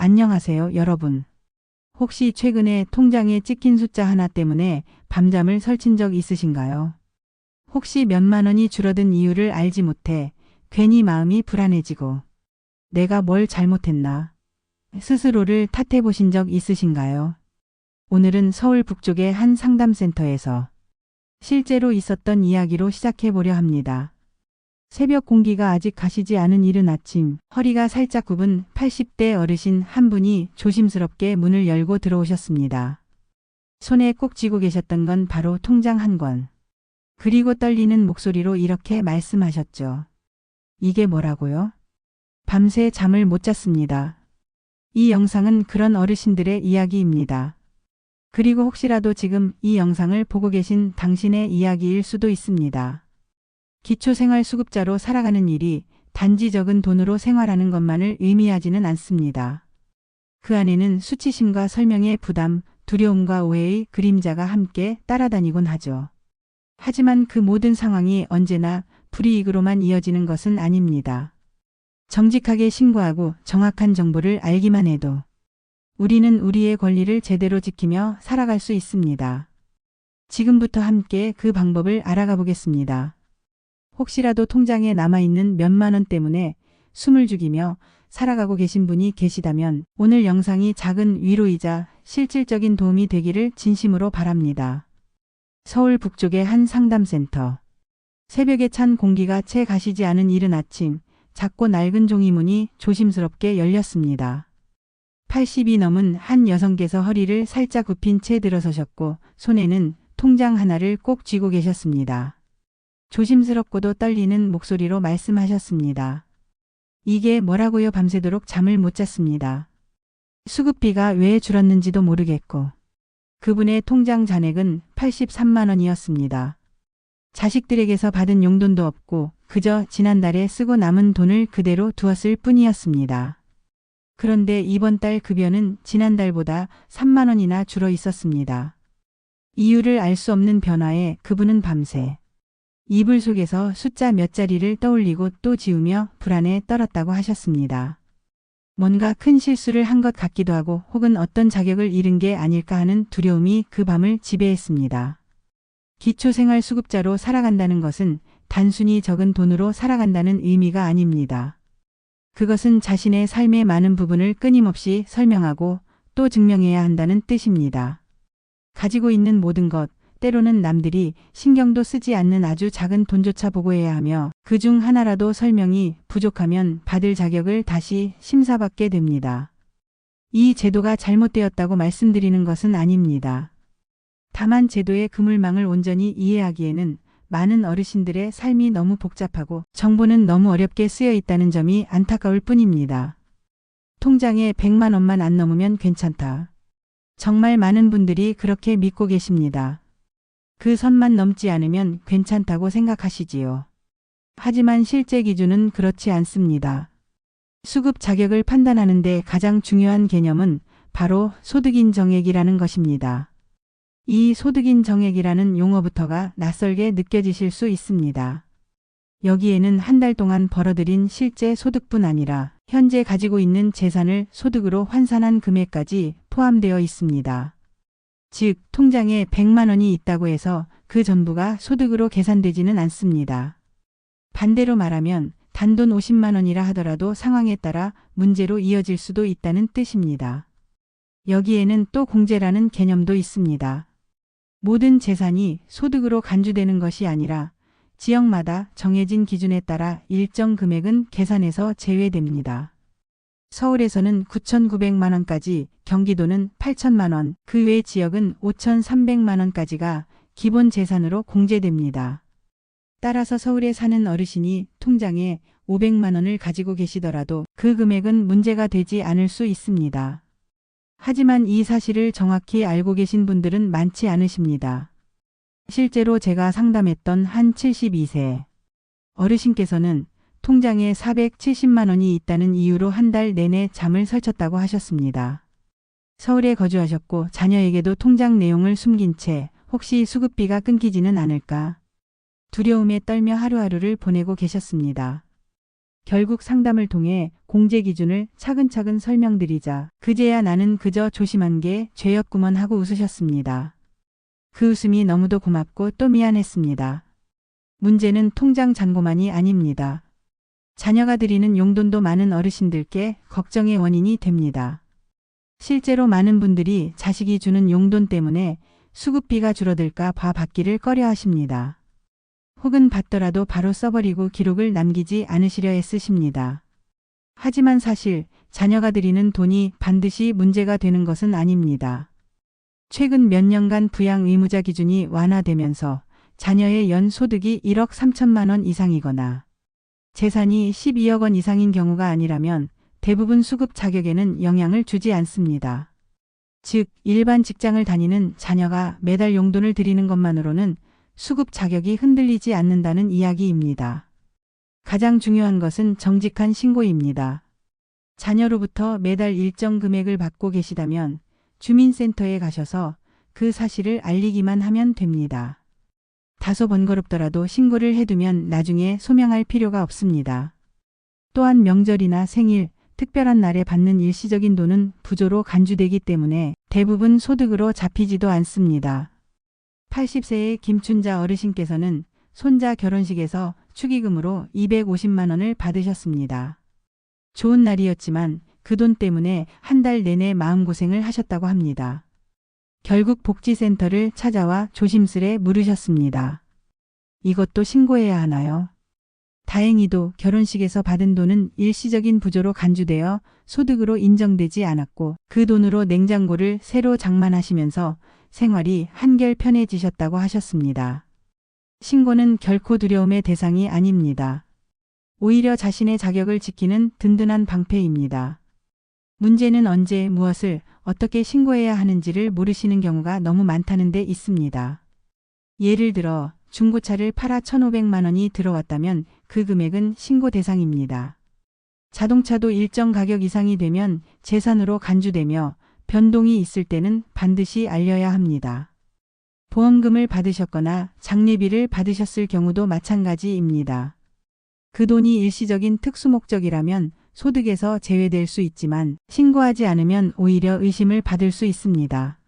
안녕하세요, 여러분. 혹시 최근에 통장에 찍힌 숫자 하나 때문에 밤잠을 설친 적 있으신가요? 혹시 몇만 원이 줄어든 이유를 알지 못해 괜히 마음이 불안해지고 내가 뭘 잘못했나 스스로를 탓해 보신 적 있으신가요? 오늘은 서울 북쪽의 한 상담센터에서 실제로 있었던 이야기로 시작해 보려 합니다. 새벽 공기가 아직 가시지 않은 이른 아침, 허리가 살짝 굽은 80대 어르신 한 분이 조심스럽게 문을 열고 들어오셨습니다. 손에 꼭 쥐고 계셨던 건 바로 통장 한 권. 그리고 떨리는 목소리로 이렇게 말씀하셨죠. 이게 뭐라고요? 밤새 잠을 못 잤습니다. 이 영상은 그런 어르신들의 이야기입니다. 그리고 혹시라도 지금 이 영상을 보고 계신 당신의 이야기일 수도 있습니다. 기초생활수급자로 살아가는 일이 단지 적은 돈으로 생활하는 것만을 의미하지는 않습니다. 그 안에는 수치심과 설명의 부담, 두려움과 오해의 그림자가 함께 따라다니곤 하죠. 하지만 그 모든 상황이 언제나 불이익으로만 이어지는 것은 아닙니다. 정직하게 신고하고 정확한 정보를 알기만 해도 우리는 우리의 권리를 제대로 지키며 살아갈 수 있습니다. 지금부터 함께 그 방법을 알아가 보겠습니다. 혹시라도 통장에 남아있는 몇만 원 때문에 숨을 죽이며 살아가고 계신 분이 계시다면 오늘 영상이 작은 위로이자 실질적인 도움이 되기를 진심으로 바랍니다. 서울 북쪽의 한 상담센터. 새벽에 찬 공기가 채 가시지 않은 이른 아침, 작고 낡은 종이문이 조심스럽게 열렸습니다. 80이 넘은 한 여성께서 허리를 살짝 굽힌 채 들어서셨고 손에는 통장 하나를 꼭 쥐고 계셨습니다. 조심스럽고도 떨리는 목소리로 말씀하셨습니다. 이게 뭐라고요 밤새도록 잠을 못 잤습니다. 수급비가 왜 줄었는지도 모르겠고 그분의 통장 잔액은 83만 원이었습니다. 자식들에게서 받은 용돈도 없고 그저 지난달에 쓰고 남은 돈을 그대로 두었을 뿐이었습니다. 그런데 이번 달 급여는 지난달보다 3만 원이나 줄어 있었습니다. 이유를 알 수 없는 변화에 그분은 밤새 이불 속에서 숫자 몇 자리를 떠올리고 또 지우며 불안에 떨었다고 하셨습니다. 뭔가 큰 실수를 한 것 같기도 하고 혹은 어떤 자격을 잃은 게 아닐까 하는 두려움이 그 밤을 지배했습니다. 기초생활수급자로 살아간다는 것은 단순히 적은 돈으로 살아간다는 의미가 아닙니다. 그것은 자신의 삶의 많은 부분을 끊임없이 설명하고 또 증명해야 한다는 뜻입니다. 가지고 있는 모든 것, 때로는 남들이 신경도 쓰지 않는 아주 작은 돈조차 보고해야 하며 그 중 하나라도 설명이 부족하면 받을 자격을 다시 심사받게 됩니다. 이 제도가 잘못되었다고 말씀드리는 것은 아닙니다. 다만 제도의 그물망을 온전히 이해하기에는 많은 어르신들의 삶이 너무 복잡하고 정보는 너무 어렵게 쓰여 있다는 점이 안타까울 뿐입니다. 통장에 100만 원만 안 넘으면 괜찮다. 정말 많은 분들이 그렇게 믿고 계십니다. 그 선만 넘지 않으면 괜찮다고 생각하시지요. 하지만 실제 기준은 그렇지 않습니다. 수급 자격을 판단하는 데 가장 중요한 개념은 바로 소득인 정액이라는 것입니다. 이 소득인 정액이라는 용어부터가 낯설게 느껴지실 수 있습니다. 여기에는 한 달 동안 벌어들인 실제 소득뿐 아니라 현재 가지고 있는 재산을 소득으로 환산한 금액까지 포함되어 있습니다. 즉, 통장에 100만 원이 있다고 해서 그 전부가 소득으로 계산되지는 않습니다. 반대로 말하면 단돈 50만 원이라 하더라도 상황에 따라 문제로 이어질 수도 있다는 뜻입니다. 여기에는 또 공제라는 개념도 있습니다. 모든 재산이 소득으로 간주되는 것이 아니라 지역마다 정해진 기준에 따라 일정 금액은 계산에서 제외됩니다. 서울에서는 9,900만 원까지, 경기도는 8천만 원, 그 외 지역은 5,300만 원까지가 기본 재산으로 공제됩니다. 따라서 서울에 사는 어르신이 통장에 500만 원을 가지고 계시더라도 그 금액은 문제가 되지 않을 수 있습니다. 하지만 이 사실을 정확히 알고 계신 분들은 많지 않으십니다. 실제로 제가 상담했던 한 72세 어르신께서는 통장에 470만 원이 있다는 이유로 한 달 내내 잠을 설쳤다고 하셨습니다. 서울에 거주하셨고 자녀에게도 통장 내용을 숨긴 채 혹시 수급비가 끊기지는 않을까 두려움에 떨며 하루하루를 보내고 계셨습니다. 결국 상담을 통해 공제 기준을 차근차근 설명드리자 그제야 나는 그저 조심한 게 죄였구먼 하고 웃으셨습니다. 그 웃음이 너무도 고맙고 또 미안했습니다. 문제는 통장 잔고만이 아닙니다. 자녀가 드리는 용돈도 많은 어르신들께 걱정의 원인이 됩니다. 실제로 많은 분들이 자식이 주는 용돈 때문에 수급비가 줄어들까 봐 받기를 꺼려 하십니다. 혹은 받더라도 바로 써버리고 기록을 남기지 않으시려 애쓰십니다. 하지만 사실 자녀가 드리는 돈이 반드시 문제가 되는 것은 아닙니다. 최근 몇 년간 부양 의무자 기준이 완화되면서 자녀의 연 소득이 1억 3천만 원 이상이거나 재산이 12억 원 이상인 경우가 아니라면 대부분 수급 자격에는 영향을 주지 않습니다. 즉, 일반 직장을 다니는 자녀가 매달 용돈을 드리는 것만으로는 수급 자격이 흔들리지 않는다는 이야기입니다. 가장 중요한 것은 정직한 신고입니다. 자녀로부터 매달 일정 금액을 받고 계시다면 주민센터에 가셔서 그 사실을 알리기만 하면 됩니다. 다소 번거롭더라도 신고를 해두면 나중에 소명할 필요가 없습니다. 또한 명절이나 생일, 특별한 날에 받는 일시적인 돈은 부조로 간주되기 때문에 대부분 소득으로 잡히지도 않습니다. 80세의 김춘자 어르신께서는 손자 결혼식에서 축의금으로 250만 원을 받으셨습니다. 좋은 날이었지만 그 돈 때문에 한 달 내내 마음고생을 하셨다고 합니다. 결국 복지센터를 찾아와 조심스레 물으셨습니다. 이것도 신고해야 하나요? 다행히도 결혼식에서 받은 돈은 일시적인 부조로 간주되어 소득으로 인정되지 않았고 그 돈으로 냉장고를 새로 장만하시면서 생활이 한결 편해지셨다고 하셨습니다. 신고는 결코 두려움의 대상이 아닙니다. 오히려 자신의 자격을 지키는 든든한 방패입니다. 문제는 언제 무엇을 어떻게 신고해야 하는지를 모르시는 경우가 너무 많다는 데 있습니다. 예를 들어 중고차를 팔아 1,500만 원이 들어왔다면 그 금액은 신고 대상입니다. 자동차도 일정 가격 이상이 되면 재산으로 간주되며 변동이 있을 때는 반드시 알려야 합니다. 보험금을 받으셨거나 장례비를 받으셨을 경우도 마찬가지입니다. 그 돈이 일시적인 특수 목적이라면 소득에서 제외될 수 있지만 신고하지 않으면 오히려 의심을 받을 수 있습니다.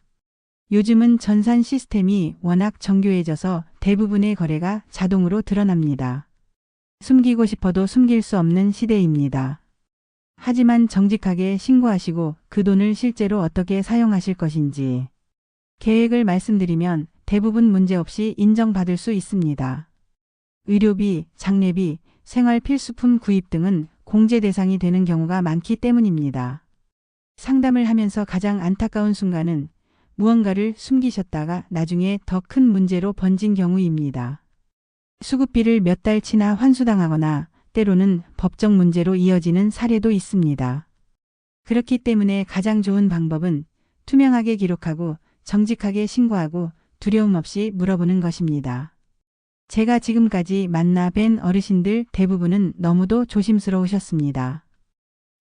요즘은 전산 시스템이 워낙 정교해져서 대부분의 거래가 자동으로 드러납니다. 숨기고 싶어도 숨길 수 없는 시대입니다. 하지만 정직하게 신고하시고 그 돈을 실제로 어떻게 사용하실 것인지 계획을 말씀드리면 대부분 문제없이 인정받을 수 있습니다. 의료비, 장례비, 생활 필수품 구입 등은 공제 대상이 되는 경우가 많기 때문입니다. 상담을 하면서 가장 안타까운 순간은 무언가를 숨기셨다가 나중에 더 큰 문제로 번진 경우입니다. 수급비를 몇 달치나 환수당하거나 때로는 법적 문제로 이어지는 사례도 있습니다. 그렇기 때문에 가장 좋은 방법은 투명하게 기록하고 정직하게 신고하고 두려움 없이 물어보는 것입니다. 제가 지금까지 만나 뵌 어르신들 대부분은 너무도 조심스러우셨습니다.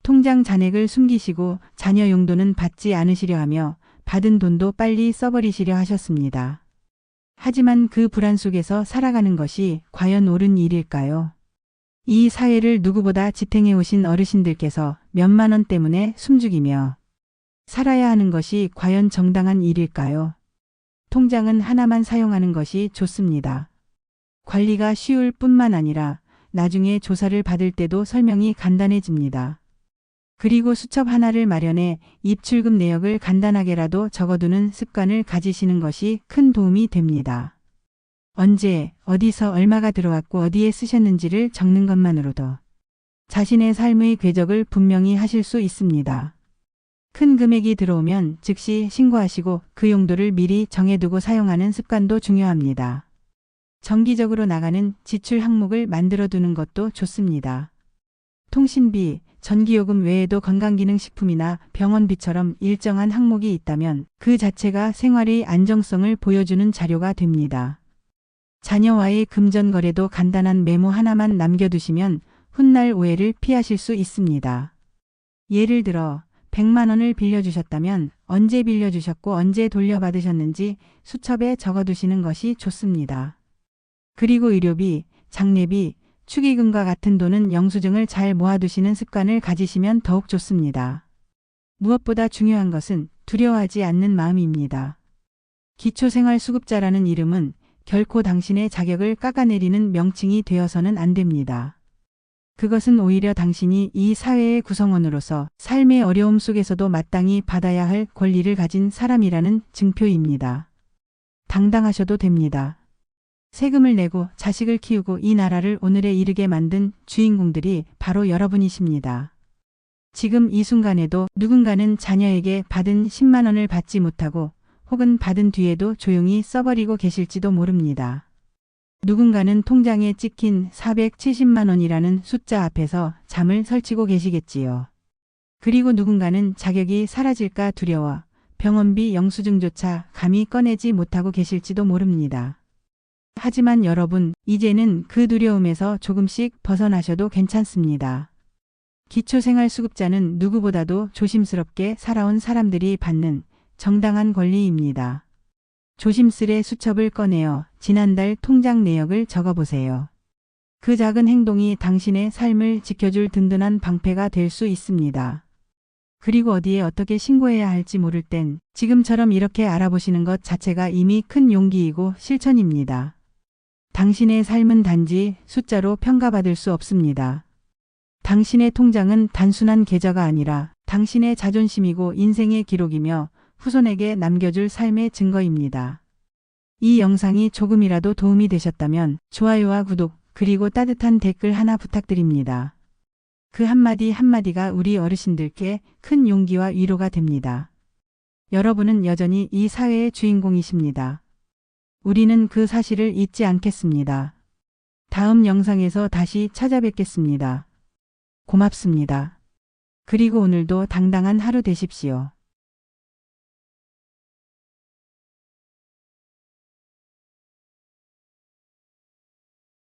통장 잔액을 숨기시고 자녀 용돈은 받지 않으시려 하며 받은 돈도 빨리 써버리시려 하셨습니다. 하지만 그 불안 속에서 살아가는 것이 과연 옳은 일일까요? 이 사회를 누구보다 지탱해 오신 어르신들께서 몇만 원 때문에 숨죽이며 살아야 하는 것이 과연 정당한 일일까요? 통장은 하나만 사용하는 것이 좋습니다. 관리가 쉬울 뿐만 아니라 나중에 조사를 받을 때도 설명이 간단해집니다. 그리고 수첩 하나를 마련해 입출금 내역을 간단하게라도 적어두는 습관을 가지시는 것이 큰 도움이 됩니다. 언제, 어디서 얼마가 들어왔고 어디에 쓰셨는지를 적는 것만으로도 자신의 삶의 궤적을 분명히 하실 수 있습니다. 큰 금액이 들어오면 즉시 신고하시고 그 용도를 미리 정해두고 사용하는 습관도 중요합니다. 정기적으로 나가는 지출 항목을 만들어 두는 것도 좋습니다. 통신비, 전기요금 외에도 건강기능식품이나 병원비처럼 일정한 항목이 있다면 그 자체가 생활의 안정성을 보여주는 자료가 됩니다. 자녀와의 금전 거래도 간단한 메모 하나만 남겨두시면 훗날 오해를 피하실 수 있습니다. 예를 들어 100만 원을 빌려주셨다면 언제 빌려주셨고 언제 돌려받으셨는지 수첩에 적어두시는 것이 좋습니다. 그리고 의료비, 장례비, 축의금과 같은 돈은 영수증을 잘 모아두시는 습관을 가지시면 더욱 좋습니다. 무엇보다 중요한 것은 두려워하지 않는 마음입니다. 기초생활수급자라는 이름은 결코 당신의 자격을 깎아내리는 명칭이 되어서는 안 됩니다. 그것은 오히려 당신이 이 사회의 구성원으로서 삶의 어려움 속에서도 마땅히 받아야 할 권리를 가진 사람이라는 증표입니다. 당당하셔도 됩니다. 세금을 내고 자식을 키우고 이 나라를 오늘에 이르게 만든 주인공들이 바로 여러분이십니다. 지금 이 순간에도 누군가는 자녀에게 받은 10만 원을 받지 못하고 혹은 받은 뒤에도 조용히 써버리고 계실지도 모릅니다. 누군가는 통장에 찍힌 470만 원이라는 숫자 앞에서 잠을 설치고 계시겠지요. 그리고 누군가는 자격이 사라질까 두려워 병원비 영수증조차 감히 꺼내지 못하고 계실지도 모릅니다. 하지만 여러분, 이제는 그 두려움에서 조금씩 벗어나셔도 괜찮습니다. 기초생활수급자는 누구보다도 조심스럽게 살아온 사람들이 받는 정당한 권리입니다. 조심스레 수첩을 꺼내어 지난달 통장 내역을 적어보세요. 그 작은 행동이 당신의 삶을 지켜줄 든든한 방패가 될 수 있습니다. 그리고 어디에 어떻게 신고해야 할지 모를 땐 지금처럼 이렇게 알아보시는 것 자체가 이미 큰 용기이고 실천입니다. 당신의 삶은 단지 숫자로 평가받을 수 없습니다. 당신의 통장은 단순한 계좌가 아니라 당신의 자존심이고 인생의 기록이며 후손에게 남겨줄 삶의 증거입니다. 이 영상이 조금이라도 도움이 되셨다면 좋아요와 구독 그리고 따뜻한 댓글 하나 부탁드립니다. 그 한마디 한마디가 우리 어르신들께 큰 용기와 위로가 됩니다. 여러분은 여전히 이 사회의 주인공이십니다. 우리는 그 사실을 잊지 않겠습니다. 다음 영상에서 다시 찾아뵙겠습니다. 고맙습니다. 그리고 오늘도 당당한 하루 되십시오.